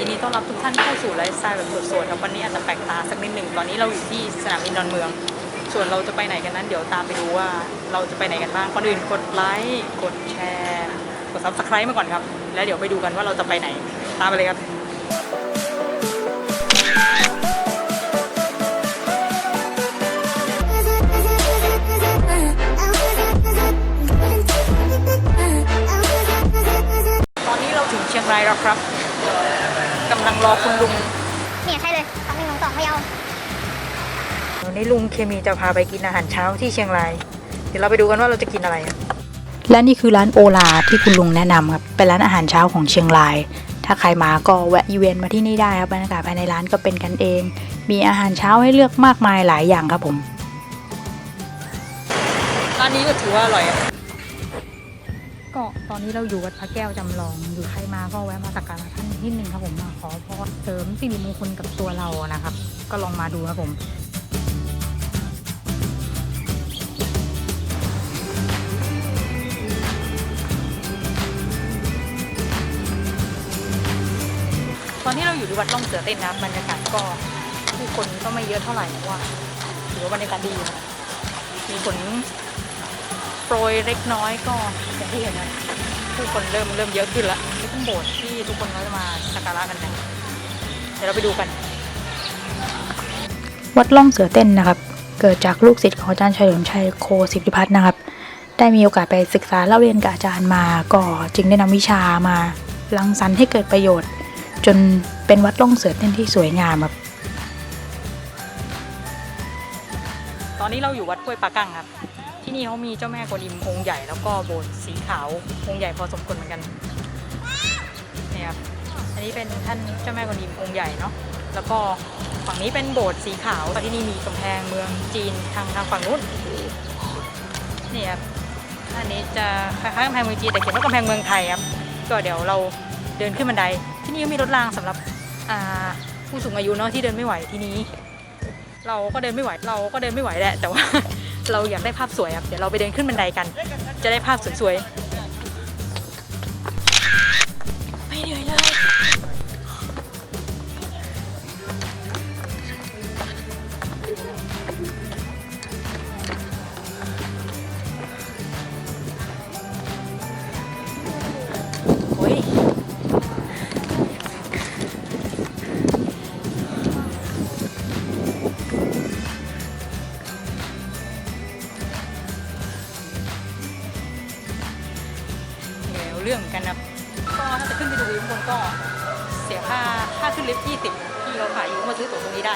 ยินดีต้อนรับทุกท่านเข้าสู่ไลฟ์สไตล์แบบสดๆครับวันนี้อาจจะแปลกตาสักนิดหนึ่งตอนนี้เราอยู่ที่สนามบินดอนเมือง ส่วนเราจะไปไหนกันนั้น เดี๋ยวตามไปดูว่าเราจะไปไหนกันบ้างก่อนอื่นกดไลค์กดแชร์กด subscribe มาก่อนครับ แล้วเดี๋ยวไปดูกันว่าเราจะไปไหนตามไปเลยครับตอนนี้เราถึงเชียงรายแล้วครับ รอคุณลุงเนี่ยใช่เลยสองหนึ่งสองพะเยาวันนี้ลุงเคมีจะพาไปกินอาหารเช้าที่เชียงราย เดี๋ยวเราไปดูกันว่าเราจะกินอะไรอะและนี่คือร้านโอลาที่คุณลุงแนะนำครับ เป็นร้านอาหารเช้าของเชียงราย ถ้าใครมาก็แวะอีเวนต์มาที่นี่ได้ครับบรรยากาศภายในร้านก็เป็นกันเอง มีอาหารเช้าให้เลือกมากมายหลายอย่างครับผม ร้านนี้ก็ถือว่าอร่อยอะ ก็ตอนนี้เราอยู่วัดพระแก้วจำลอง อยู่ใครมาก็แวะมาสักการะท่านนิดนึงครับผมมาขอพรเสริมสิริมงคลกับตัวเรานะครับ ก็ลองมาดูครับผมตอนนี้เราอยู่ที่วัดล่องเสือเต้นนะบรรยากาศก็ผู้คนก็ไม่เยอะเท่าไหร่เพราะว่าถือว่าบรรยากาศดีมีฝน ปรยเล็กน้อยก็อย่างที่เห็นนะผู้คนเริ่มเริ่มเยอะขึ้นแล้วนี่เป็นโบสถ์ที่ทุกคนเขาจะมาสักการะกันนะเดี๋ยวเราไปดูกัน วัดล่องเสือเต้นนะครับ เกิดจากลูกศิษย์ของอาจารย์เฉลิมชัยโคสิทธิพัฒน์นะครับ ได้มีโอกาสไปศึกษาเล่าเรียนกับอาจารย์มาก็จึงได้นำวิชามาลังสรรค์ให้เกิดประโยชน์ จนเป็นวัดล่องเสือเต้นที่สวยงามครับตอนนี้เราอยู่วัดห้วยปากั้งครับ ที่นี่เขามีเจ้าแม่กวนอิมองค์ใหญ่แล้วก็โบสถ์สีขาวองค์ใหญ่พอสมควรเหมือนกันนี่ครับอันนี้เป็นท่านเจ้าแม่กวนอิมองค์ใหญ่เนาะแล้วก็ฝั่งนี้เป็นโบสถ์สีขาวที่นี่มีกำแพงเมืองจีนทางทางฝั่งนู้นนี่ครับอันนี้จะคล้ายๆกำแพงเมืองจีนแต่เขียนว่ากำแพงเมืองไทยครับก็เดี๋ยวเราเดินขึ้นบันได ที่นี่ก็มีรถรางสำหรับผู้สูงอายุเนาะที่เดินไม่ไหวที่นี้ เราก็เดินไม่ไหวเราก็เดินไม่ไหวแหละแต่ว่า เราอยากได้ภาพสวยครับเดี๋ยวเราไปเดินขึ้นบันไดกัน จะได้ภาพสวยๆ เดี๋ยวเรื่องเหมือนกันนะก็ถ้าจะขึ้นไปดูวิวข้างบนก็เสียค่าค่าขึ้นลิฟต์20ที่เขาขายอยู่มาซื้อตั๋วตรงนี้ได้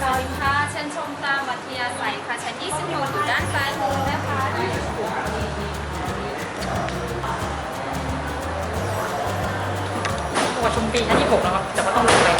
เราอินทราเชิญชมตามวัทยาศัยค่ะชั้น26อยู่ด้านซ้ายมือนะคะตัวชมฟรีชั้นที่6นะครับแต่ว่าต้องลงไป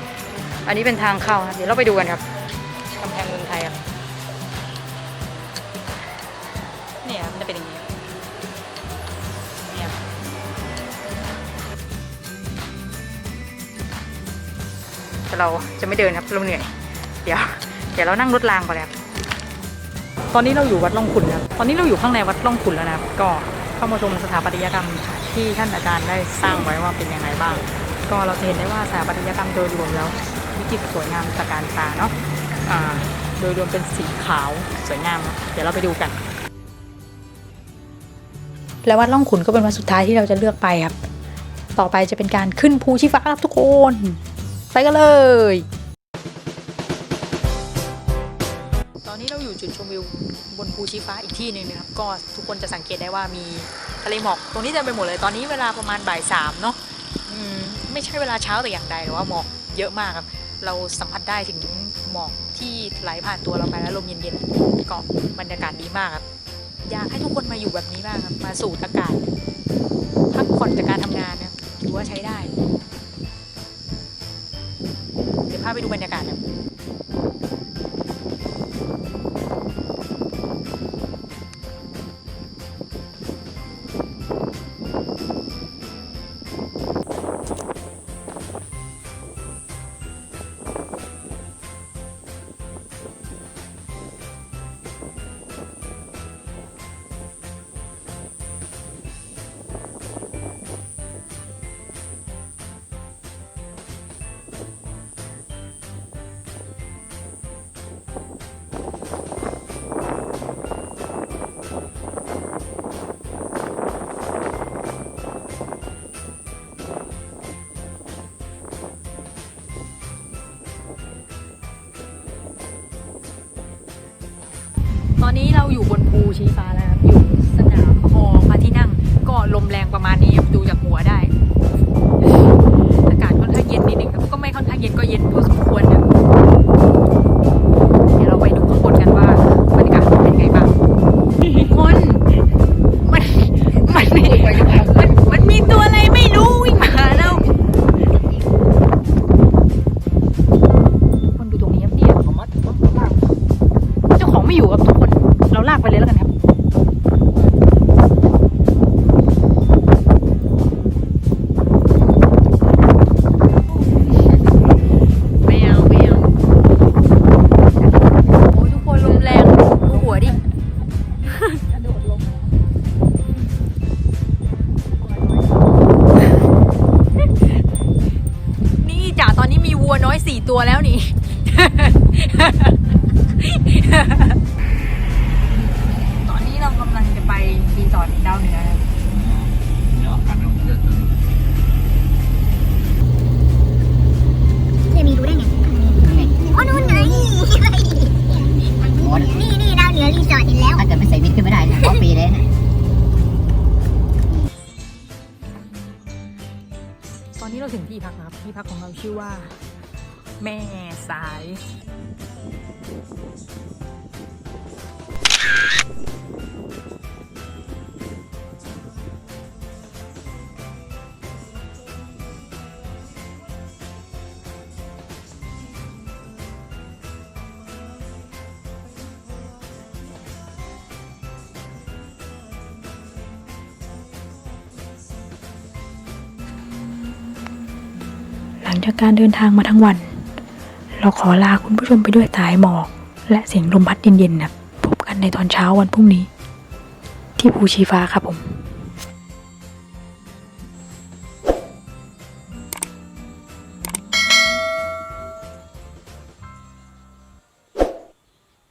อันนี้เป็นทางเข้าครับเดี๋ยวเราไปดูกันครับกำแพงเมืองไทยครับเนี่ยครับมันจะเป็นอย่างนี้เนี่ยแต่เราจะไม่เดินครับเราเหนื่อยเดี๋ยว เดี๋ยวเรานั่งรถรางก่อนเลยครับตอนนี้เราอยู่วัดล่องขุนครับ ตอนนี้เราอยู่ข้างในวัดล่องขุนแล้วนะครับ ก็เข้ามาชมสถาปัตยกรรมที่ท่านอาจารย์ได้สร้างไว้ว่าเป็นยังไงบ้าง ก็เราจะเห็นได้ว่าสถาปัตยกรรมโดยรวมแล้ว วิจิตรสวยงามตะการตาเนาะโดยรวมเป็นสีขาวสวยงาม เดี๋ยวเราไปดูกัน และวัดล่องขุนก็เป็นวันสุดท้ายที่เราจะเลือกไปครับ ต่อไปจะเป็นการขึ้นภูชีฟ้าครับทุกคน ไปกันเลย ตอนนี้เราอยู่จุดชมวิวบนภูชีฟ้าอีกที่หนึ่งนะครับ ก็ทุกคนจะสังเกตได้ว่ามีทะเลหมอกตรงนี้เต็มไปหมดเลย ตอนนี้เวลาประมาณบ่ายสามเนาะไม่ใช่เวลาเช้าแต่อย่างใดแต่ว่าหมอกเยอะมากครับ เราสัมผัสได้ถึงหมอกที่ไหลผ่านตัวเราไปแล้วลมเย็นๆเกาะบรรยากาศดีมากครับอยากให้ทุกคนมาอยู่แบบนี้บ้างครับมาสูดอากาศพักผ่อนจากการทำงานนะถือว่าใช้ได้ เดี๋ยวพาไปดูบรรยากาศครับ อนนี้เราอยู่บนภูชีฟ้าแล้วครับอยู่สนามคอพระที่นั่งก็ลมแรงประมาณนี้ดูจากหัวได้ ตอนนี้เรากำลังจะไปรีสอร์ทดาวเหนือครับจะมีรู้ได้ไงอ๋อนู่นไงนี่นี่ดาวเหนือรีสอร์ทเห็นแล้ว ถ้าเกิดไม่ใส่วินขึ้นไม่ได้เนี่ยเพราะปีเลยนะตอนนี้เราถึงที่พักนะครับที่พักของเราชื่อว่า แม่สาย หลังจากการเดินทางมาทั้งวัน เราขอลาคุณผู้ชมไปด้วยสายหมอก และเสียงลมพัดเย็นๆนะพบกันในตอนเช้าวันพรุ่งนี้ ที่ภูชีฟ้าครับผม